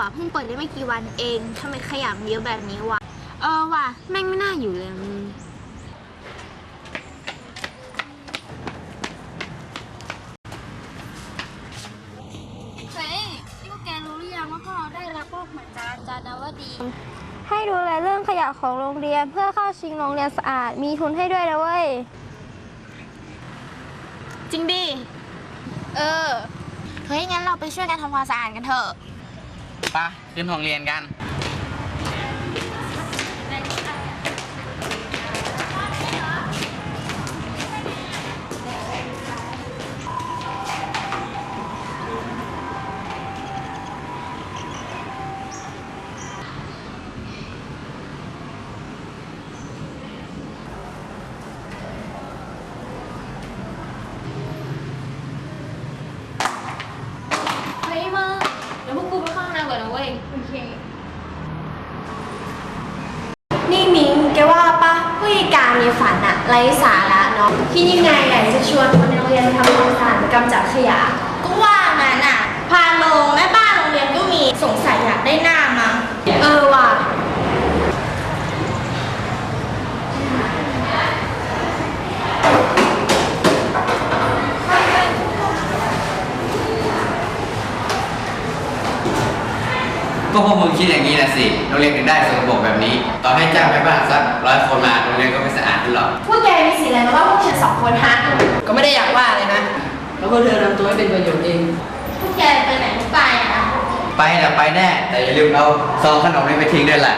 อะเพิ่งเปิดได้ไม่กี่วันเองทำไมขยะมันเยอะแบบนี้วะเออว่ะแม่งไม่น่าอยู่เลยมึงเฮ้ยนี่พวกแกรู้หรือยังว่าพวกเราได้รับมอบหมายจากอาจารย์นวดี ให้ดูแลเรื่องขยะของโรงเรียนเพื่อเข้าชิงโรงเรียนสะอาด มีทุนให้ด้วยนะเว้ย จริงดิ เออ เฮ้ยงั้นเราไปช่วยกันทำความสะอาดกันเถอะ ปะขึ้นห้องเรียนกัน ไร้สาระเนาะที่ยังไงอยากจะชวนคนในโรงเรียนทำความสะอาดกำจัดขยะ ก็ว่างั้นอะ พาลงแม่บ้านโรงเรียนก็มีสงสัยอยากได้หน้ามั้ง เออว่ะ ก็พวกมึงคิดอย่างนี้นะสิ โรงเรียนถึงได้สกปรกแบบนี้ ต่อให้จ้างแม่บ้านสักร้อยคนมาโรงเรียนก็ไม่สะอาดขึ้นหรอก พวกแกมีสิทธิ์อะไรมาว่าพวกฉันสองคนฮะ ก็ไม่ได้อยากว่าเลยนะ แล้วก็เธอทำตัวให้เป็นประโยชน์เอง พวกแกไปไหนไม่ไปอะไปแต่ไปแน่ แต่อย่าลืมเอาซองขนมนี้ไปทิ้งด้วยล่ะ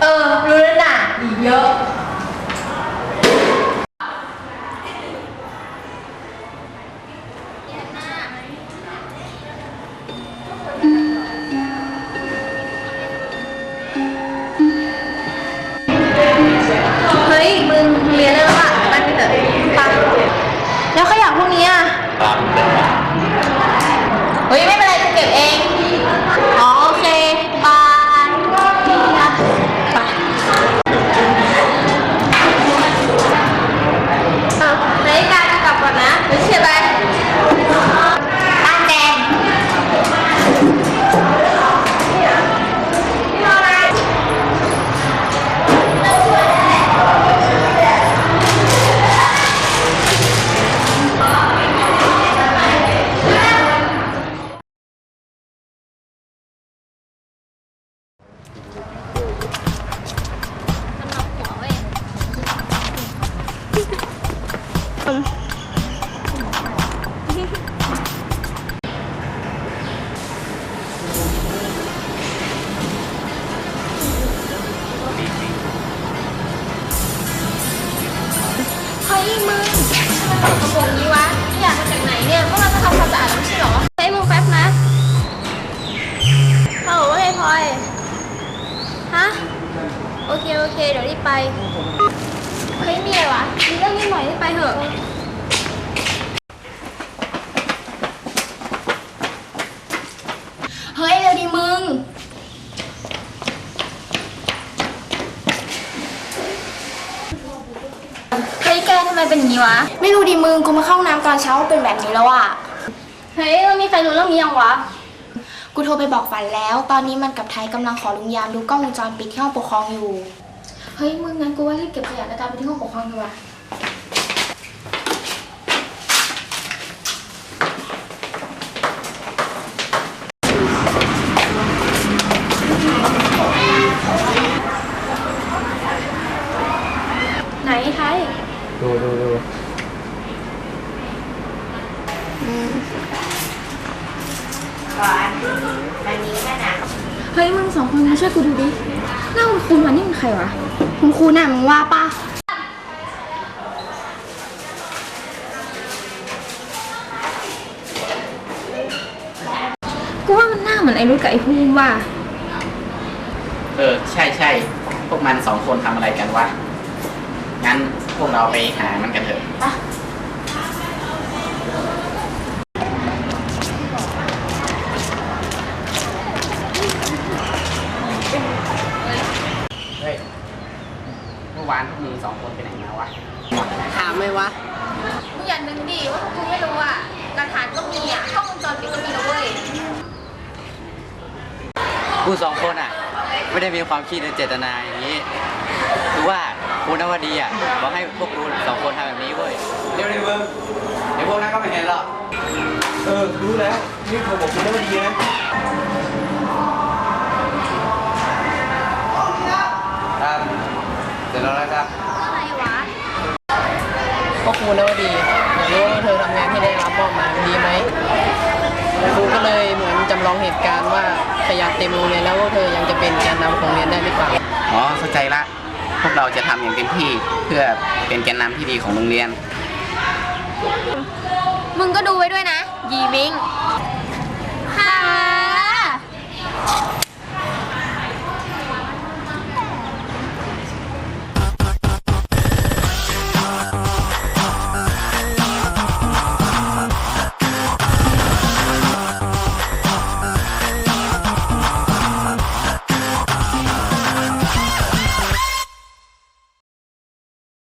เออ รู้แล้วน่ะอีกเยอะ เฮ้ยมึงทำไมมันกระโปรงนี้วะอยากมาจากไหนเนี่ยพวกเราจะทำความสะอาดแล้วไม่ใช่เหรอเฮ้ยมึงแป๊บนะฮัลโหลว่าไงพลอยฮะโอเคโอเคเดี๋ยวรีบไป เฮ้ยมีอะไรวะมีเรื่องนิดหน่อยไปเถอะ เฮ้ย เร็วดิมึง เฮ้ยแกทำไมเป็นอย่างนี้วะ ไม่รู้ดิมึง กูมาเข้าห้องน้ำตอนเช้าเป็นแบบนี้แล้วอะเฮ้ยแล้วมีใครรู้เรื่องนี้ยังวะ กูโทรไปบอกฝันแล้ว ตอนนี้มันกับไทยกำลังขอลุงยามดูกล้องวงจรปิดที่ห้องปกครองอยู่ เฮ้ยมึงงั้นกูว่ารีบเก็บขยะแล้วตามไปที่ห้องปกครองดีกว่าไหนไทยดูดูดูเฮ้ยมึงสองคนมาช่วยกูดูดิ หน้าคุณคุณวันนี่มันใครวะ คุณครูน่ะมึงว่าปะกูว่ามันหน้าเหมือนไอ้รุ่กับไอ้ภูมิว่ะเออ ใช่ใช่พวกมันสองคนทำอะไรกันวะ งั้นพวกเราไปหามันกันเถอะเวานพวกมึงสองคนไปไหนมาวะ ถามไหมวะ มึงอย่านึกดิว่ากูไม่รู้อะหลักฐานก็มีอะกล้องวงจรปิดก็มีนะเว้ย กูสองคนอะ ไม่ได้มีความคิดหรือเจตนาอย่างนี้คือว่าครูนวดีอะบอกให้พวกกูสองคนทำแบบนี้เว้ยเร็วๆเบิ้งเดี๋ยวพวกนั้นก็ไม่เห็นหรอกเออ รู้แล้ว นี่โทรบอกคุณได้ว่าดีนะ ครับ เสร็จแล้วครับอะไรวะก็ครูนวดีอยากรู้ว่าเธอทำงานที่ได้รับมอบหมายมันดีไหมครูก็เลยเหมือนจำลองเหตุการณ์ว่าขยะเต็มโรงเรียนแล้วว่าเธอยังจะเป็นแกนนำของโรงเรียนได้หรือเปล่าอ๋อเข้าใจละ พวกเราจะทำอย่างเต็มที่เพื่อเป็นแกนนำที่ดีของโรงเรียน มึงก็ดูไว้ด้วยนะ ยีมิง